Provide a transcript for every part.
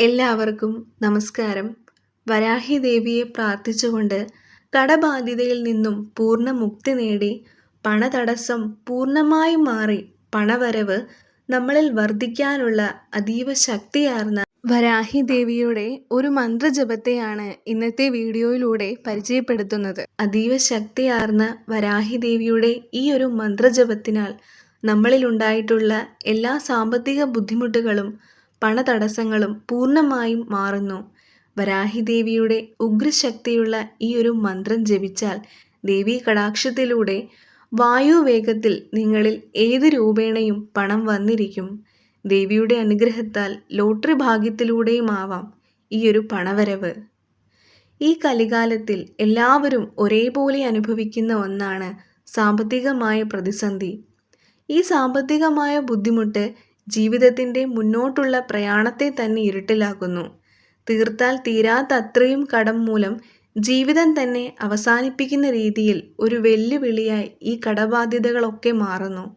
എല്ലാവർക്കും നമസ്കാരം. വരാഹി ദേവിയെ പ്രാർത്ഥിച്ചുകൊണ്ട് കടബാധ്യതയിൽ നിന്നും പൂർണ മുക്തി നേടി പണതടസ്സം പൂർണമായി മാറി പണവരവ് നമ്മളിൽ വർദ്ധിക്കാനുള്ള അതീവ ശക്തിയാർന്ന വരാഹി ദേവിയുടെ ഒരു മന്ത്രജപത്തെയാണ് ഇന്നത്തെ വീഡിയോയിലൂടെ പരിചയപ്പെടുത്തുന്നത്. അതീവ ശക്തിയാർന്ന വരാഹി ദേവിയുടെ ഈ ഒരു മന്ത്രജപത്തിനാൽ നമ്മളിലുണ്ടായിട്ടുള്ള എല്ലാ സാമ്പത്തിക ബുദ്ധിമുട്ടുകളും പണതടസ്സങ്ങളും പൂർണമായും മാറുന്നു. വരാഹിദേവിയുടെ ഉഗ്രശക്തിയുള്ള ഈ ഒരു മന്ത്രം ജപിച്ചാൽ ദേവീ കടാക്ഷത്തിലൂടെ വായുവേഗത്തിൽ നിങ്ങളിൽ ഏത് രൂപേണയും പണം വന്നിരിക്കും. ദേവിയുടെ അനുഗ്രഹത്താൽ ലോട്ടറി ഭാഗ്യത്തിലൂടെയുമാവാം ഈ ഒരു പണവരവ്. ഈ കലികാലത്തിൽ എല്ലാവരും ഒരേപോലെ അനുഭവിക്കുന്ന ഒന്നാണ് സാമ്പത്തികമായ പ്രതിസന്ധി. ഈ സാമ്പത്തികമായ ബുദ്ധിമുട്ട് ജീവിതത്തിന്റെ മുന്നോട്ടുള്ള പ്രയാണത്തെ തന്നെ ഇരുട്ടിലാക്കുന്നു. തീർത്താൽ തീരാത്ത അത്രയും കടം മൂലം ജീവിതം തന്നെ അവസാനിപ്പിക്കുന്ന രീതിയിൽ ഒരു വെല്ലുവിളിയായി ഈ കടബാധ്യതകളൊക്കെ മാറുന്നു.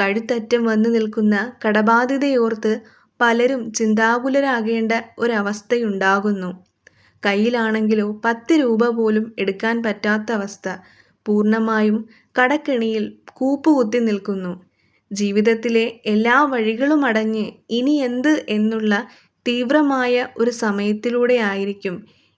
കഴുത്തറ്റം വന്നു നിൽക്കുന്ന കടബാധ്യതയോർത്ത് പലരും ചിന്താകുലരാകേണ്ട ഒരവസ്ഥയുണ്ടാകുന്നു. കയ്യിലാണെങ്കിലോ പത്ത് രൂപ പോലും എടുക്കാൻ പറ്റാത്ത അവസ്ഥ. പൂർണമായും കടക്കെണിയിൽ കൂപ്പുകുത്തി നിൽക്കുന്നു. ജീവിതത്തിലെ എല്ലാ വഴികളും അടഞ്ഞ് ഇനി എന്ത് എന്നുള്ള തീവ്രമായ ഒരു സമയത്തിലൂടെ ആയിരിക്കും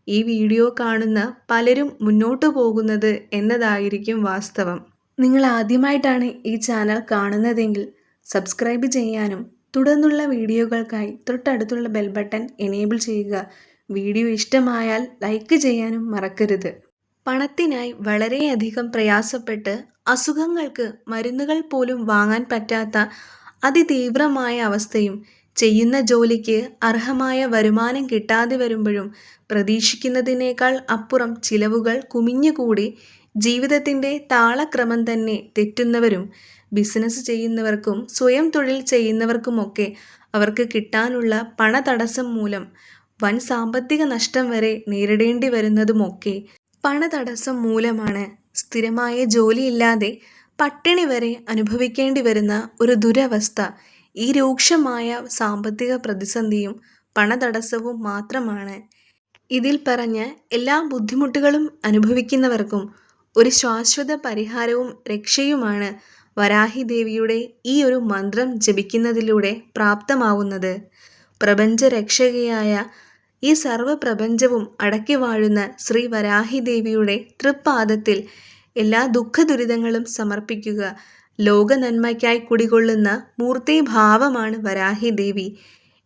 ഈ വീഡിയോ കാണുന്ന പലരും മുന്നോട്ടു പോകുന്നത് എന്നതായിരിക്കും വാസ്തവം. നിങ്ങൾ ആദ്യമായിട്ടാണ് ഈ ചാനൽ കാണുന്നതെങ്കിൽ സബ്സ്ക്രൈബ് ചെയ്യാനും തുടർന്നുള്ള വീഡിയോകൾക്കായി തൊട്ടടുത്തുള്ള ബെൽ ബട്ടൺ എനേബിൾ ചെയ്യുക. വീഡിയോ ഇഷ്ടമായാൽ ലൈക്ക് ചെയ്യാനും മറക്കരുത്. പണത്തിനായി വളരെയധികം പ്രയാസപ്പെട്ട് അസുഖങ്ങൾക്ക് മരുന്നുകൾ പോലും വാങ്ങാൻ പറ്റാത്ത അതിതീവ്രമായ അവസ്ഥയും ചെയ്യുന്ന ജോലിക്ക് അർഹമായ വരുമാനം കിട്ടാതെ വരുമ്പോഴും പ്രതീക്ഷിക്കുന്നതിനേക്കാൾ അപ്പുറം ചിലവുകൾ കുമിഞ്ഞുകൂടി ജീവിതത്തിന്റെ താളക്രമം തന്നെ തെറ്റുന്നവരും ബിസിനസ് ചെയ്യുന്നവർക്കും സ്വയം തൊഴിൽ ചെയ്യുന്നവർക്കുമൊക്കെ അവർക്ക് കിട്ടാനുള്ള പണതടസ്സം മൂലം വൻ സാമ്പത്തിക നഷ്ടം വരെ നേരിടേണ്ടി വരുന്നതുമൊക്കെ പണതടസ്സം മൂലമാണ് സ്ഥിരമായ ജോലിയില്ലാതെ പട്ടിണി വരെ അനുഭവിക്കേണ്ടി വരുന്ന ഒരു ദുരവസ്ഥ. ഈ രൂക്ഷമായ സാമ്പത്തിക പ്രതിസന്ധിയും പണതടസ്സവും മാത്രമാണ്. ഇതിൽ പറഞ്ഞ എല്ലാ ബുദ്ധിമുട്ടുകളും അനുഭവിക്കുന്നവർക്കും ഒരു ശാശ്വത പരിഹാരവും രക്ഷയുമാണ് വരാഹി ദേവിയുടെ ഈ ഒരു മന്ത്രം ജപിക്കുന്നതിലൂടെ പ്രാപ്തമാവുന്നത്. പ്രപഞ്ചരക്ഷകയായ ഈ സർവപ്രപഞ്ചവും അടക്കി വാഴുന്ന ശ്രീ വരാഹിദേവിയുടെ തൃപ്പാദത്തിൽ എല്ലാ ദുഃഖദുരിതങ്ങളും സമർപ്പിക്കുക. ലോക നന്മയ്ക്കായി കുടികൊള്ളുന്ന മൂർത്തിഭാവമാണ് വരാഹി ദേവി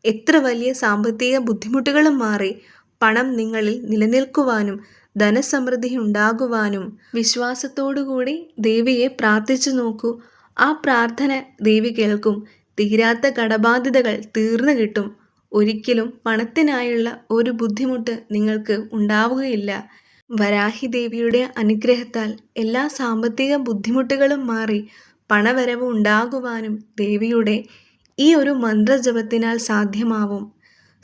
എത്ര വലിയ സാമ്പത്തിക ബുദ്ധിമുട്ടുകളും മാറി പണം നിങ്ങളിൽ നിലനിൽക്കുവാനും ധനസമൃദ്ധി ഉണ്ടാകുവാനും വിശ്വാസത്തോടുകൂടി ദേവിയെ പ്രാർത്ഥിച്ചു നോക്കൂ. ആ പ്രാർത്ഥന ദേവി കേൾക്കും. തീരാത്ത കടബാധ്യതകൾ തീർന്നു കിട്ടും. ഒരിക്കലും പണത്തിനായുള്ള ഒരു ബുദ്ധിമുട്ട് നിങ്ങൾക്ക് ഉണ്ടാവുകയില്ല. വരാഹി ദേവിയുടെ അനുഗ്രഹത്താൽ എല്ലാ സാമ്പത്തിക ബുദ്ധിമുട്ടുകളും മാറി പണവരവ് ഉണ്ടാകുവാനും ദേവിയുടെ ഈ ഒരു മന്ത്രജപത്തിനാൽ സാധ്യമാവും.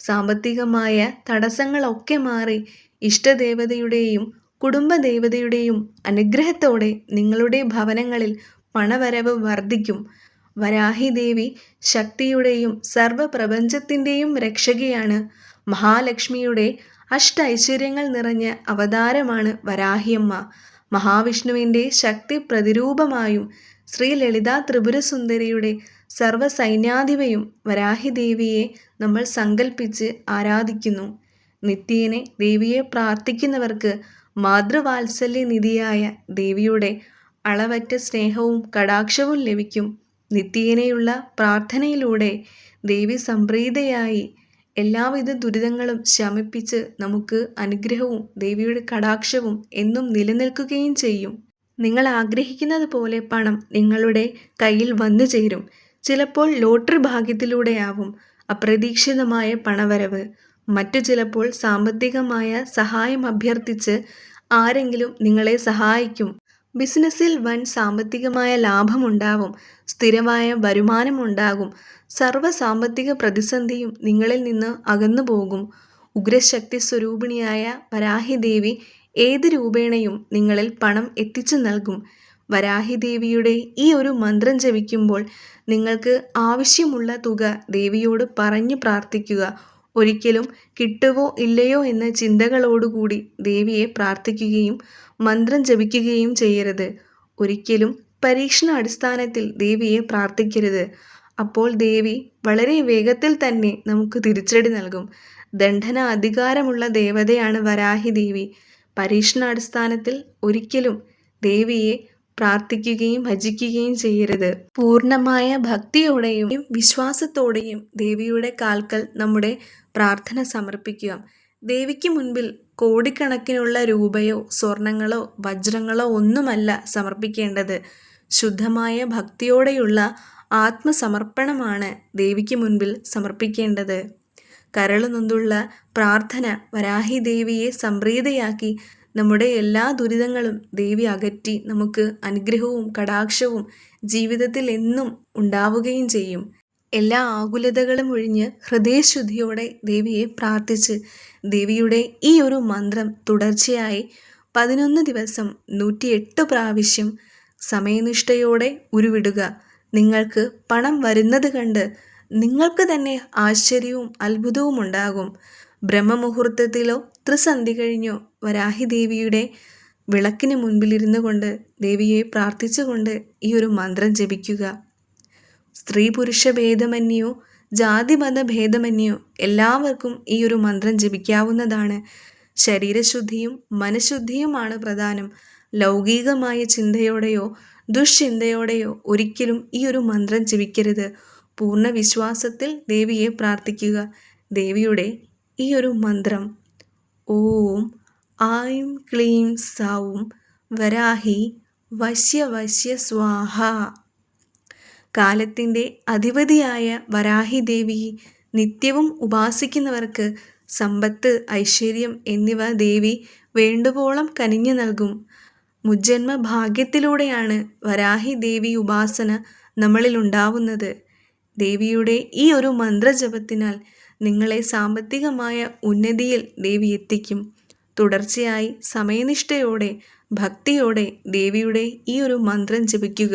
സാമ്പത്തികമായ തടസ്സങ്ങളൊക്കെ മാറി ഇഷ്ടദേവതയുടെയും കുടുംബദേവതയുടെയും അനുഗ്രഹത്തോടെ നിങ്ങളുടെ ഭവനങ്ങളിൽ പണവരവ് വർദ്ധിക്കും. വരാഹി ദേവി ശക്തിയുടെയും സർവപ്രപഞ്ചത്തിന്റെയും രക്ഷകയാണ്. മഹാലക്ഷ്മിയുടെ അഷ്ട ഐശ്വര്യങ്ങൾ നിറഞ്ഞ അവതാരമാണ് വരാഹിയമ്മ. മഹാവിഷ്ണുവിന്റെ ശക്തി പ്രതിരൂപമായും ശ്രീ ലളിതാ ത്രിപുരസുന്ദരിയുടെ സർവസൈന്യാധിപയും വരാഹിദേവിയെ നമ്മൾ സങ്കല്പിച്ച് ആരാധിക്കുന്നു. നിത്യേനെ ദേവിയെ പ്രാർത്ഥിക്കുന്നവർക്ക് മാതൃവാത്സല്യ നിധിയായ ദേവിയുടെ അളവറ്റ സ്നേഹവും കടാക്ഷവും ലഭിക്കും. നിത്യേനയുള്ള പ്രാർത്ഥനയിലൂടെ ദേവി സംപ്രീതയായി എല്ലാവിധ ദുരിതങ്ങളും ശമിപ്പിച്ച് നമുക്ക് അനുഗ്രഹവും ദേവിയുടെ കടാക്ഷവും എന്നും നിലനിൽക്കുകയും ചെയ്യും. നിങ്ങൾ ആഗ്രഹിക്കുന്നത് പോലെ പണം നിങ്ങളുടെ കയ്യിൽ വന്നു ചേരും. ചിലപ്പോൾ ലോട്ടറി ഭാഗ്യത്തിലൂടെയാവും അപ്രതീക്ഷിതമായ പണവരവ്. മറ്റു ചിലപ്പോൾ സാമ്പത്തികമായ സഹായം അഭ്യർത്ഥിച്ച് ആരെങ്കിലും നിങ്ങളെ സഹായിക്കും. ബിസിനസ്സിൽ വൻ സാമ്പത്തികമായ ലാഭമുണ്ടാവും സ്ഥിരമായ വരുമാനമുണ്ടാകും സർവ സാമ്പത്തിക പ്രതിസന്ധിയും നിങ്ങളിൽ നിന്ന് അകന്നു പോകും ഉഗ്രശക്തി സ്വരൂപിണിയായ വരാഹി ദേവി ഏത് രൂപേണയും നിങ്ങളിൽ പണം എത്തിച്ചു നൽകും. വരാഹി ദേവിയുടെ ഈ ഒരു മന്ത്രം ജപിക്കുമ്പോൾ നിങ്ങൾക്ക് ആവശ്യമുള്ള തുക ദേവിയോട് പറഞ്ഞു പ്രാർത്ഥിക്കുക. ഒരിക്കലും കിട്ടുവോ ഇല്ലയോ എന്ന ചിന്തകളോടുകൂടി ദേവിയെ പ്രാർത്ഥിക്കുകയും മന്ത്രം ജപിക്കുകയും ചെയ്യരുത്. ഒരിക്കലും പരീക്ഷണ അടിസ്ഥാനത്തിൽ ദേവിയെ പ്രാർത്ഥിക്കരുത്. അപ്പോൾ ദേവി വളരെ വേഗത്തിൽ തന്നെ നമുക്ക് തിരിച്ചടി നൽകും. ദണ്ഡന അധികാരമുള്ള ദേവതയാണ് വരാഹി ദേവി. പരീക്ഷണാടിസ്ഥാനത്തിൽ ഒരിക്കലും ദേവിയെ പ്രാർത്ഥിക്കുകയും ഭജിക്കുകയും ചെയ്യരുത്. പൂർണമായ ഭക്തിയോടെയും വിശ്വാസത്തോടെയും ദേവിയുടെ കാൽക്കൽ നമ്മുടെ പ്രാർത്ഥന സമർപ്പിക്കുക. ദേവിക്ക് മുൻപിൽ കോടിക്കണക്കിനുള്ള രൂപയോ സ്വർണങ്ങളോ വജ്രങ്ങളോ ഒന്നുമല്ല സമർപ്പിക്കേണ്ടത്. ശുദ്ധമായ ഭക്തിയോടെയുള്ള ആത്മസമർപ്പണമാണ് ദേവിക്ക് മുൻപിൽ സമർപ്പിക്കേണ്ടത്. കരളുനൊന്തുള്ള പ്രാർത്ഥന വരാഹി ദേവിയെ സംപ്രീതയാക്കി നമ്മുടെ എല്ലാ ദുരിതങ്ങളും ദേവി അകറ്റി നമുക്ക് അനുഗ്രഹവും കടാക്ഷവും ജീവിതത്തിൽ എന്നും ഉണ്ടാവുകയും ചെയ്യും. എല്ലാ ആകുലതകളും ഒഴിഞ്ഞ് ഹൃദയശുദ്ധിയോടെ ദേവിയെ പ്രാർത്ഥിച്ച് ദേവിയുടെ ഈ ഒരു മന്ത്രം തുടർച്ചയായി പതിനൊന്ന് ദിവസം നൂറ്റിയെട്ട് പ്രാവശ്യം സമയനിഷ്ഠയോടെ ഉരുവിടുക. നിങ്ങൾക്ക് പണം വരുന്നത് കണ്ട് നിങ്ങൾക്ക് തന്നെ ആശ്ചര്യവും അത്ഭുതവും ഉണ്ടാകും. ബ്രഹ്മമുഹൂർത്തത്തിലോ ത്രിസന്ധി കഴിഞ്ഞോ വരാഹി ദേവിയുടെ വിളക്കിന് മുൻപിലിരുന്നു കൊണ്ട് ദേവിയെ പ്രാർത്ഥിച്ചുകൊണ്ട് ഈ ഒരു മന്ത്രം ജപിക്കുക. സ്ത്രീ പുരുഷ ഭേദമന്യോ ജാതിമത ഭേദമന്യോ എല്ലാവർക്കും ഈ ഒരു മന്ത്രം ജപിക്കാവുന്നതാണ്. ശരീരശുദ്ധിയും മനഃശുദ്ധിയുമാണ് പ്രധാനം. ലൗകികമായ ചിന്തയോടെയോ ദുഷ്ചിന്തയോടെയോ ഒരിക്കലും ഈ ഒരു മന്ത്രം ജപിക്കരുത്. പൂർണ വിശ്വാസത്തിൽ ദേവിയെ പ്രാർത്ഥിക്കുക. ദേവിയുടെ ഈ ഒരു മന്ത്രം. ഓം ആയും ക്ലീം സൗം വരാഹി വശ്യ വശ്യ സ്വാഹ. കാലത്തിന്റെ അധിപതിയായ വരാഹി ദേവി നിത്യവും ഉപാസിക്കുന്നവർക്ക് സമ്പത്ത് ഐശ്വര്യം എന്നിവ ദേവി വേണ്ടുവോളം കനിഞ്ഞു നൽകും. മുജ്ജന്മ ഭാഗ്യത്തിലൂടെയാണ് വരാഹി ദേവി ഉപാസന നമ്മളിൽ ഉണ്ടാവുന്നത്. ദേവിയുടെ ഈ ഒരു മന്ത്രജപത്തിനാൽ നിങ്ങളെ സാമ്പത്തികമായ ഉന്നതിയിൽ ദേവി എത്തിക്കും. തുടർച്ചയായി സമയനിഷ്ഠയോടെ ഭക്തിയോടെ ദേവിയുടെ ഈ ഒരു മന്ത്രം ജപിക്കുക.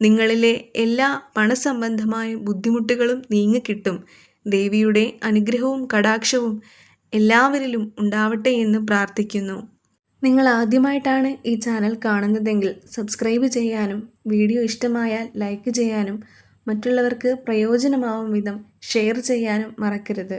നിങ്ങളിലെ എല്ലാ പണസംബന്ധമായ ബുദ്ധിമുട്ടുകളും നീങ്ങിക്കിട്ടും. ദേവിയുടെ അനുഗ്രഹവും കടാക്ഷവും എല്ലാവരിലും ഉണ്ടാവട്ടെ എന്ന് പ്രാർത്ഥിക്കുന്നു. നിങ്ങൾ ആദ്യമായിട്ടാണ് ഈ ചാനൽ കാണുന്നതെങ്കിൽ സബ്സ്ക്രൈബ് ചെയ്യാനും വീഡിയോ ഇഷ്ടമായാൽ ലൈക്ക് ചെയ്യാനും മറ്റുള്ളവർക്ക് പ്രയോജനമാവും വിധം ഷെയർ ചെയ്യാനും മറക്കരുത്.